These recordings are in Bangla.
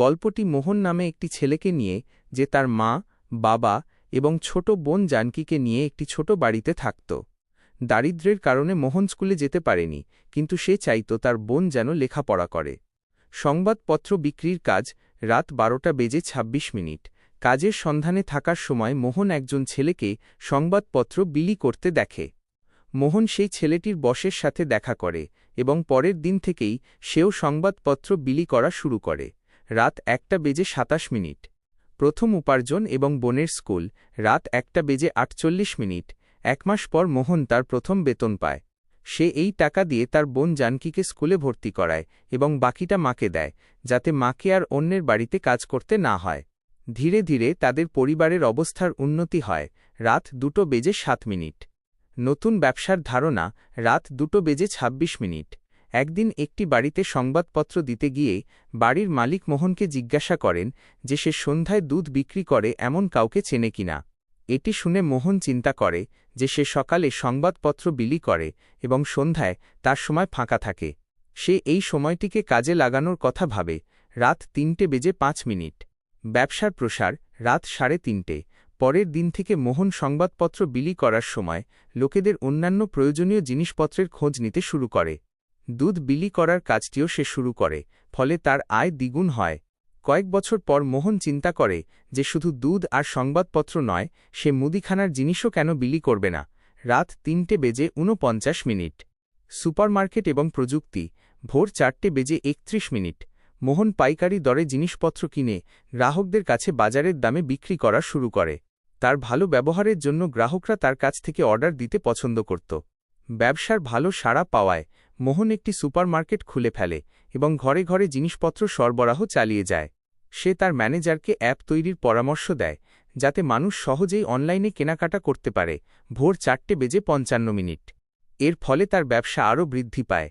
গল্পটি মোহন নামে একটি ছেলেকে নিয়ে, যে তার মা, বাবা এবং ছোট বোন জানকীকে নিয়ে একটি ছোট বাড়িতে থাকত। দারিদ্র্যের কারণে মোহন স্কুলে যেতে পারেনি, কিন্তু সে চাইত তার বোন যেন লেখাপড়া করে। সংবাদপত্র বিক্রির কাজ রাত বারোটা বেজে ২৬ মিনিট। কাজের সন্ধানে থাকার সময় মোহন একজন ছেলেকে সংবাদপত্র বিলি করতে দেখে। মোহন সেই ছেলেটির বসের সাথে দেখা করে এবং পরের দিন থেকেই সেও সংবাদপত্র বিলি করা শুরু করে। রাত একটা বেজে সাতাশ মিনিট। প্রথম উপার্জন এবং বোনের স্কুল, রাত একটা বেজে আটচল্লিশ মিনিট। এক মাস পর মোহন তার প্রথম বেতন পায়। সে এই টাকা দিয়ে তার বোন জানকীকে স্কুলে ভর্তি করায় এবং বাকিটা মাকে দেয়, যাতে মাকে আর অন্যের বাড়িতে কাজ করতে না হয়। ধীরে ধীরে তাদের পরিবারের অবস্থার উন্নতি হয়, রাত দুটো বেজে সাত মিনিট। নতুন ব্যবসার ধারণা, রাত দুটো বেজে ২৬ মিনিট। একদিন একটি বাড়িতে সংবাদপত্র দিতে গিয়ে বাড়ির মালিক মোহনকে জিজ্ঞাসা করেন যে সে সন্ধ্যায় দুধ বিক্রি করে এমন কাউকে চেনে কিনা এটি শুনে মোহন চিন্তা করে যে সে সকালে সংবাদপত্র বিলি করে এবং সন্ধ্যায় তার সময় ফাঁকা থাকে। সে এই সময়টিকে কাজে লাগানোর কথা ভাবে, রাত তিনটে বেজে পাঁচ মিনিট। ব্যবসার প্রসার, রাত সাড়ে তিনটে। পরের দিন থেকে মোহন সংবাদপত্র বিলি করার সময় লোকেদের অন্যান্য প্রয়োজনীয় জিনিসপত্রের খোঁজ নিতে শুরু করে। দুধ বিলি করার কাজটিও সে শুরু করে, ফলে তার আয় দ্বিগুণ হয়। কয়েক বছর পর মোহন চিন্তা করে যে শুধু দুধ আর সংবাদপত্র নয়, সে মুদিখানার জিনিসও কেন বিলি করবে না। রাত তিনটে বেজে ঊনপঞ্চাশ মিনিট। সুপারমার্কেট এবং প্রযুক্তি, ভোর চারটে বেজে একত্রিশ মিনিট। মোহন পাইকারি দরে জিনিসপত্র কিনে গ্রাহকদের কাছে বাজারের দামে বিক্রি করা শুরু করে। তার ভালো ব্যবহারের জন্য গ্রাহকরা তার কাছ থেকে অর্ডার দিতে পছন্দ করত। ব্যবসার ভালো সাড়া পাওয়ায় মোহন একটি সুপারমার্কেট খুলে ফেলে এবং ঘরে ঘরে জিনিসপত্র সরবরাহ চালিয়ে যায়। সে তার ম্যানেজারকে অ্যাপ তৈরির পরামর্শ দেয়, যাতে মানুষ সহজেই অনলাইনে কেনাকাটা করতে পারে, ভোর চারটে বেজে পঞ্চান্ন মিনিট। এর ফলে তার ব্যবসা আরও বৃদ্ধি পায়।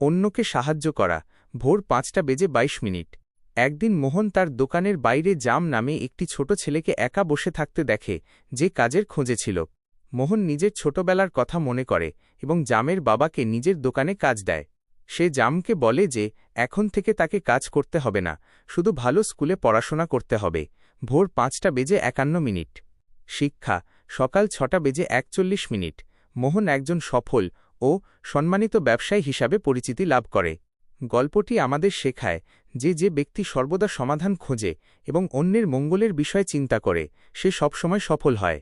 অন্যকে সাহায্য করা, ভোর পাঁচটা বেজে ২২ মিনিট। একদিন মোহন তার দোকানের বাইরে জাম নামে একটি ছোট ছেলেকে একা বসে থাকতে দেখে, যে কাজের খোঁজে ছিল। মোহন নিজের ছোটবেলার কথা মনে করে এবং জামের বাবাকে নিজের দোকানে কাজ দেয়। সে জামকে বলে যে, এখন থেকে তাকে কাজ করতে হবে না, শুধু ভালো স্কুলে পড়াশোনা করতে হবে। ভোর পাঁচটা বেজে একান্ন মিনিট। শিক্ষা, সকাল ছটা বেজে একচল্লিশ মিনিট। মোহন একজন সফল ও সম্মানিত ব্যবসায়ী হিসাবে পরিচিতি লাভ করে। গল্পটি আমাদের শেখায় যে যে ব্যক্তি সর্বদা সমাধান খোঁজে এবং অন্যের মঙ্গলের বিষয়ে চিন্তা করে, সে সবসময় সফল হয়।